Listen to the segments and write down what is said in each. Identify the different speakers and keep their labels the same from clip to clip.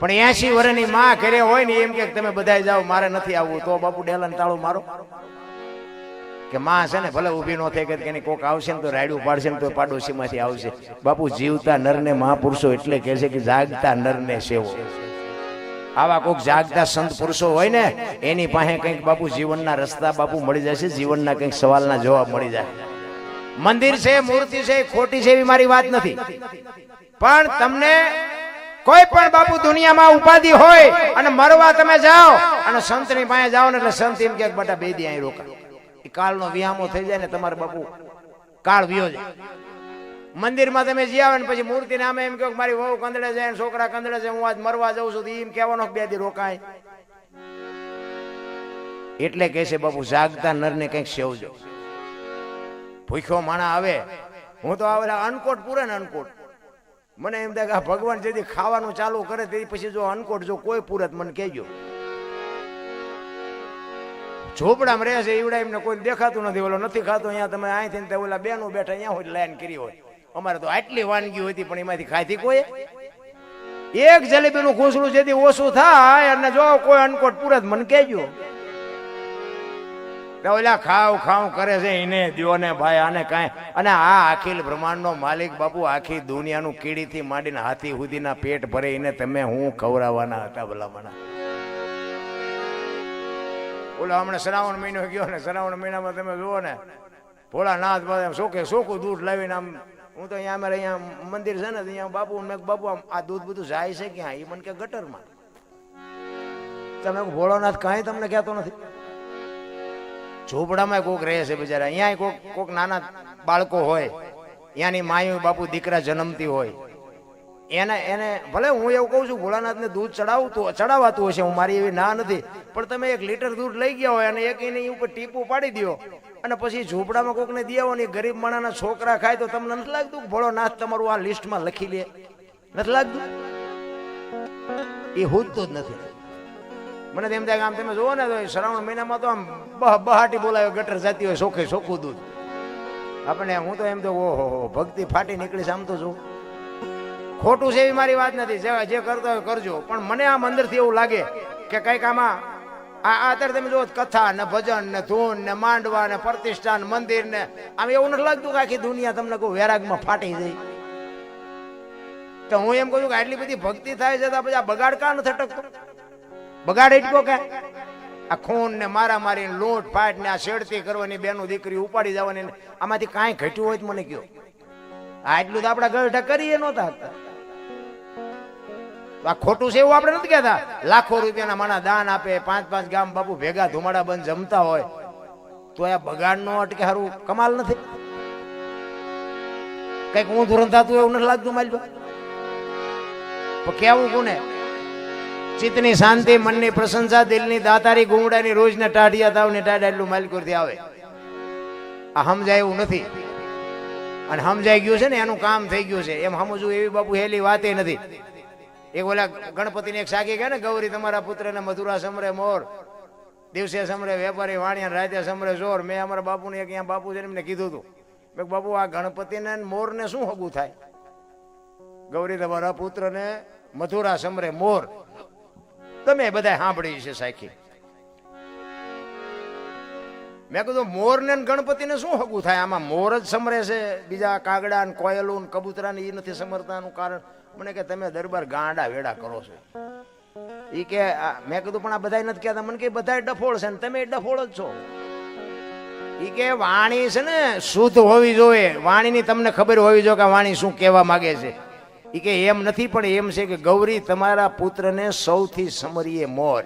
Speaker 1: પણ એસી વર્ષની માં ઘરે હોય ને એમ કે તમે બધા જાઓ, મારે નથી આવવું, તો બાપુ ડેલાને તાળું મારો. કે માં છે ને ભલે ઊભી ન થઈ કે એની કોક આવશે ને તો રાયડું પાડશે ને તો પાડોશીમાંથી આવશે. બાપુ જીવતા નરને મહાપુરુષો એટલે કહે છે કે જાગતા નરને સેવો. આવા કોક જાગતા સંત પુરુષો હોય ને, એની પાસે કંઈક બાપુ જીવનના રસ્તા બાપુ મળી જશે જીવનના કંઈક સવાલના જવાબ મળી જાય. મંદિર છે, મૂર્તિ છે, ખોટી છે એવી મારી વાત નથી. પણ તમને કોઈ પણ બાપુ દુનિયામાં ઉપાધિ હોય અને મરવા તમે જાઓ અને સંતની પાસે જાઓ ને એટલે સંત એમ કે બટા બે દી રોકા એ કાળનો વિહામો થઈ જાય ને તમારે બાપુ કાળ વિયો જાય. મંદિરમાં તમે જી આવે ને પછી મૂર્તિ નામે એમ કહો મારી વહુ કંદડે જાય છોકરા કંદડે છે હું આજ મરવા જાઉં છું એમ કહેવાનો બે દી રોકાય. એટલે કહે છે બાપુ, જાગતા નરને કંઈક સેવજો. ભૂખ્યો માણા આવે. હું તો આવે અનકોટ પૂરે ને અનકોટ. મને એમ થાય કે ભગવાન જેથી ખાવાનું ચાલુ કરે તે પછી જો અનકોટ જો કોઈ પૂરત મને કહેજો. ઝોપડામાં રહે છે એવડા એમને કોઈ દેખાતું નથી. ઓલો નથી ખાતો, અહીંયા તમે અહીંથી તે ઓલા બેનો બેઠા, અહીંયા હોય લાઈન કરી હોય. અમારે તો આટલી વાનગી હતી, પણ એમાંથી ખાધી કોઈ? એક જલેબીનું ઘૂસડું જેથી ઓછું થાય અને જો કોઈ અનકોટ પૂરત મને કહેજો. ઓલા ખાવ ખાવ કરે છે એને દ્યો ને ભાઈ, આને કાંઈ. અને આ અખિલ બ્રહ્માંડનો માલિક બાપુ આખી દુનિયાનું કીડીથી માંડીને હાથી સુધીના પેટ ભરે એને તમે હું ખવડાવવાના હતા ભલામણા. ઓલો હમણાં શ્રાવણ મહિનો ગયો ને, શ્રાવણ મહિનામાં તમે જુઓ ને, ભોળાનાથ બધા શોકે શોખું દૂધ લાવીને આમ, હું તો અહીંયા અમારે અહીંયા મંદિર છે ને અહીંયા બાપુ મેં બાપુ, આમ આ દૂધ બધું જાય છે ક્યાં? એ મને કે ગટરમાં. તમે ભોળાનાથ કાંઈ તમને કહેતો નથી. ઝૂંપડામાં કોક રહે છે બિચારા. અહીંયા કોક કોક નાના બાળકો હોય. ત્યાંની માયું, બાપુ, દીકરા જન્મતી હોય. એને એને ભલે હું એવું કહું છું, ભોળાનાથને દૂધ ચડાવતું ચડાવાતું હશે, હું મારી એવી ના નથી. પણ તમે એક લીટર દૂધ લઈ ગયા હોય અને એક એની ઉપર ટીપું પાડી દો અને પછી ઝૂંપડામાં કોકને દે ને ગરીબ માણાના છોકરા ખાય તો તમને નથી લાગતું ભોળો ભોળોનાથ તમારું આ લિસ્ટમાં લખી લે? નથી લાગતું? એ હોતું જ નથી. મને એમ થાય કે આમ તમે જુઓ ને તો શ્રાવણ મહિનામાં તો આમ બહ બહાટી બોલાવે ગટર જાતી હોય સોખે સોખું દૂધ. આપણે હું તો એમ તો ઓહો ભક્તિ ફાટી નીકળીશ આમ તો છું ખોટું છે એવી મારી વાત નથી. જે કરતો હોય કરજો. પણ મને આમ અંદરથી એવું લાગે કે કંઈક આમાં આ અત્યારે તમે જુઓ કથા ને ભજન ને ધૂન ને માંડવા ને પ્રતિષ્ઠાન, મંદિર ને આમ એવું નથી લાગતું કે આખી દુનિયા તમને કોઈ વેરાગમાં ફાટી જાય. તો હું એમ કહું છું કે આટલી બધી ભક્તિ થાય છે તો પછી આ બગાડ કાં નથી અટકતો? બગાડ એટલો કે આ ખૂન ને મારા મારીને લોટ ફાટ ને આ શેડતી કરવાની બેનું દીકરી ઉપાડી જવાની આમાંથી કાંઈ ઘટ્યું હોય તો મને કયો. આટલું તો આપણા ગઢ કરીએ નહોતા. આ ખોટું છે એવું આપણે નથી કહેતા. લાખો રૂપિયાના માણા દાન આપે, પાંચ પાંચ ગામ બાપુ ભેગા ધુમાડા બંધ જમતા હોય. તો આ બગાડ નો અટકે સારું કમાલ નથી. કંઈક ઊંધું રંધાતું એવું નથી લાગતું મારી કેવું કોને? ચિત્તની શાંતિ, મનની પ્રશંસા, દિલની દાતારી ગુંગડાની રોજના ટાઢિયા તાવની ટાઢા એટલું માલિકોરથી આવે. આ સમજાય એવું નથી. અને સમજાઈ ગયું છે ને, એનું કામ થઈ ગયું છે. એમ સમજવું એવી બાપુ હેલી વાતે નથી. એક ઓલા ગણપતિને એક સાગી ગયા ને, ગૌરી, તમારા પુત્રને મધુરા સમરે મોર, દિવસે સમરે વેપારી, વાણિયા રાતે સમરે જોર. મેં અમારા બાપુને એક અહીંયા બાપુ છે એમને કીધું હતું. મેં બાપુ, આ ગણપતિને ને મોરને શું હગું થાય? ગૌરી, તમારા પુત્રને મથુરા સમરે મોર તમે બધા સાંભળી છે, સાખી. મેં કીધું, મોર ને ગણપતિને શું હગું થાય? આમાં મોર જ સમરે છે, બીજા કાગડા ને કોયલું ને કબૂતરા ને એ નથી સમરતાનું કારણ. મને કે તમે દરબાર ગાંડા વેડા કરો છો. ઈ કે મેં કીધું, પણ આ બધા નથી કહેતા. મને કે બધા ડફોળ છે ને તમે ડફોળ જ છો. ઈ કે, વાણી છે ને, શુદ્ધ હોવી જોઈએ. વાણીની તમને ખબર હોવી જોઈએ કે વાણી શું કહેવા માગે છે. ઈ કે એમ નથી, પણ એમ છે કે ગૌરી તમારા પુત્રને સૌથી સમરીએ મોર.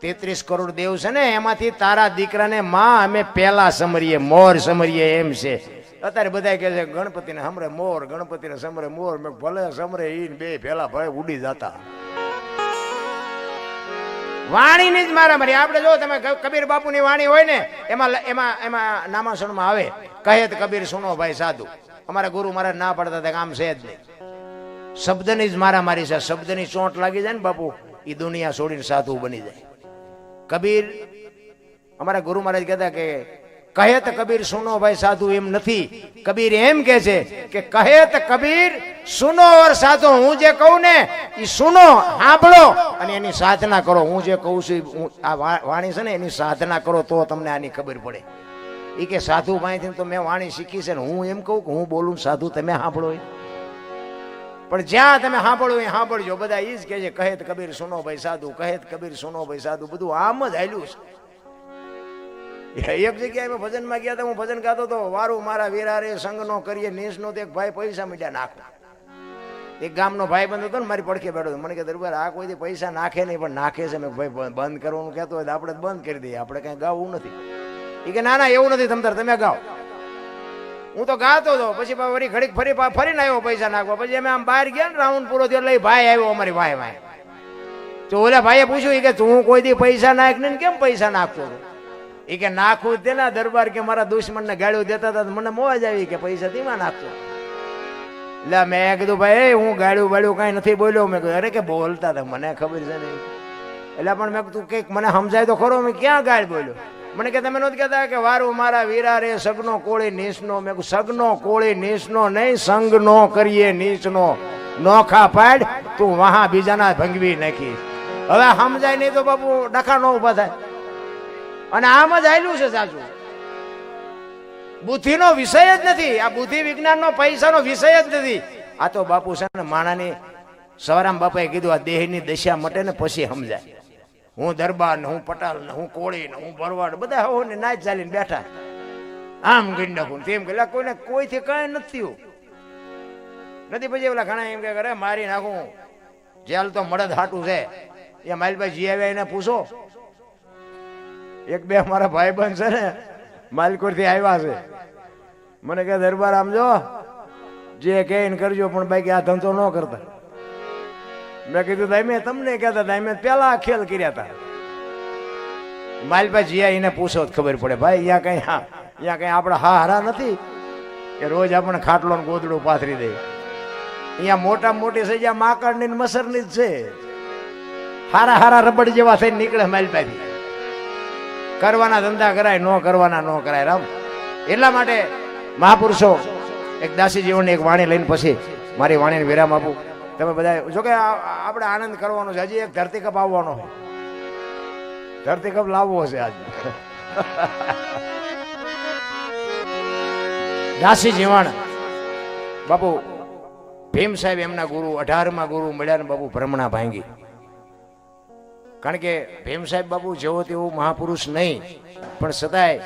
Speaker 1: તેત્રીસ કરોડ દેવ છે ને, એમાંથી તારા દીકરાને માં અમે પેલા સમરીએ, મોર સમરીએ એમ છે. અત્યારે બધા કહે છે, ગણપતિને સમરે મોર, ગણપતિને સમરે મોર. મેં ભલે સમરે ઈન બે પેલા ભાઈ ઉડી જતા. વાણીની જ મારા મારી આપણે જો તમે કબીર બાપુની વાણી હોય ને, એમાં એમાં એમાં નામાસણમાં આવે. કહે કબીર, સુનો ભાઈ સાધુ. અમારા ગુરુ મારા ના પડતા હતા કે આમ છે જ નહીં. શબ્દની જ મારા મારી છે શબ્દની ચોંટ લાગી જાય ને બાપુ એ દુનિયા છોડીને સાધુ બની જાય. કબીર, અમારા ગુરુ મહારાજ કહેતા કે કહેત કબીર, સુનો ભાઈ, સાધુ એમ નથી. કબીર એમ કે છે કે કહેત કબીર, સુનો ઓર સાધુ, હું જે કહું ને એ સુનો, સાંભળો અને એની સાધના કરો. હું જે કહું છું આ વાણી છે ને, એની સાધના કરો તો તમને આની ખબર પડે. એ કે, સાધુ પાસેથી તો મેં વાણી શીખી છે ને, હું એમ કહું કે, હું બોલું સાધુ, તમે સાંભળો. પણ જ્યાં તમે સાંભળો એ સાંભળજો, બધા એ જ કહે છે, કહેત કબીર સુનો ભાઈ સાધુ, કહેત કબીર સુનો ભાઈ સાધુ. બધું આમ જ હાલ્યું છે. એક જગ્યાએ મેં ભજનમાં ગયા હતા હું ભજન ગાતો હતો વારું મારા વિરારે સંગનો કરીએ, નેસનો એક ભાઈ પૈસા મીડ્યા નાખો. એક ગામનો ભાઈ બંધ હતો ને, મારી પડખે બેઠો મને કે, દરબાર, આ કોઈથી પૈસા નાખે નહીં, પણ નાખે છે. મેં ભાઈ, બંધ કરવાનું કહેતો હોય તો આપણે બંધ કરી દઈએ, આપણે કાંઈ ગાવું નથી. એ કે, ના ના, એવું નથી, તમતાર, તમે ગાઓ. હું તો ગાતો હતો પછી વળી ઘડીક ફરી ફરીને આવ્યો પૈસા નાખવા. પછી અમે આમ બહાર ગયા ને રાઉન્ડ પૂરો થયો, એટલે ભાઈ આવ્યો અમારી ભાઈ ભાઈ તો ઓલા ભાઈએ પૂછ્યું કે તું કોઈ દી પૈસા નાખ ને કેમ પૈસા નાખતો હતો? એ કે, નાખું જ તેના દરબાર કે મારા દુશ્મનને ગાળ્યું દેતા હતા તો મને મોજ આવી કે પૈસા તેમાં નાખતો. એટલે મેં કીધું, ભાઈ હું ગાળ્યું બાળ્યું કાંઈ નથી બોલ્યો. મેં કીધું, અરે કે બોલતા હતા, મને ખબર છે નહીં એટલે પણ મેં કીધું, કંઈક મને સમજાય તો ખરો. મેં ક્યાં ગાળ બોલ્યો? મને કે તમે નહોતું કહેતા કે વારું મારા વીરા સગનો કોળી નીસનો? મેં સગનો કોળી નીસનો નહીં, સંગનો કરીએ નીચનો. નોખા પાડ, તું વહા બીજાના ભંગવી નાખી. હવે સમજાય નહીં તો બાપુ ડખા નો ઊભા થાય. અને આમ જ આયલું છે સાચું. બુદ્ધિનો વિષય જ નથી. આ બુદ્ધિ વિજ્ઞાનનો પૈસાનો વિષય જ નથી. આ તો બાપુ છે ને માણાની સવારામ બાપાએ કીધું, આ દેહની દશા મટે ને પછી સમજાય. હું દરબાર ને, હું પટાલ ને, હું કોળી ને, હું ભરવાડ, બધા હો ને નાચ ચાલીને બેઠા. આમ ગઈ નાખું તેમ કે કોઈને કોઈથી કઈ નથી નથી પછી ઓલા ઘણા એમ કે કરે, મારી નાખું. જેલ તો મળદ હાટું છે. એ માલભાઈ જી આવ્યા એને પૂછો. એક બે મારા ભાઈબંધ છે ને માલકોરથી આવ્યા છે. મને કે, દરબાર આમ જો. જે કે કરજો, પણ બાકી આ ધંધો ન કરતા. મેં કીધું દાઈ તમને કહેતા હતા મેં પેલા ખેલ કર્યા હતા માલભાઈ જીયા એને પૂછો ખબર પડે, ભાઈ અહીંયા કઈ, હા અહીંયા કઈ આપણે હા, હારા નથી કે રોજ આપણે ખાટલો ને ગોદડું પાથરી દે? અહીંયા મોટા મોટી સજા માકડની મસરની જ છે. હારા હારા રબડ જેવા થઈને નીકળે માલભાઈ કરવાના ધંધા કરાય, ન કરવાના, ન કરાય, રામ. એટલા માટે મહાપુરુષો, એક દાસી જીવનની એક વાણી લઈને પછી મારી વાણીને વિરામ આપું. તમે બધા જોકે આપણે આનંદ કરવાનો છે, હજી એક ધરતીકપ આવવાનો છે. ધરતીકપ લાવવો છે આજે. દાસી જીવાણ. બાપુ, ભીમ સાહેબ એમના ગુરુ, અઢારમાં ગુરુ મળ્યા ને બાપુ ભ્રમણા ભાંગી. કારણ કે ભીમ સાહેબ બાપુ જેવો તેવો મહાપુરુષ નહીં. પણ છતાંય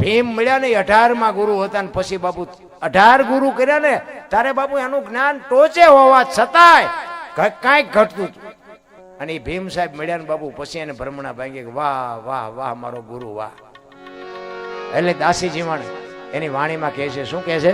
Speaker 1: ભીમ મળ્યા ને અઢારમાં ગુરુ હતા ને પછી બાપુ અઢાર ગુરુ કર્યા ને, તારે બાપુ એનું જ્ઞાન ટોચે હોવા છતાંય કાંઈક ઘટતું. અને એ ભીમ સાહેબ મળ્યા ને બાપુ, પછી એને ભ્રમણા ભાંગી વાહ વાહ વાહ, મારો ગુરુ, વાહ એટલે દાસી જીવાણ એની વાણીમાં કહે છે, શું કહે છે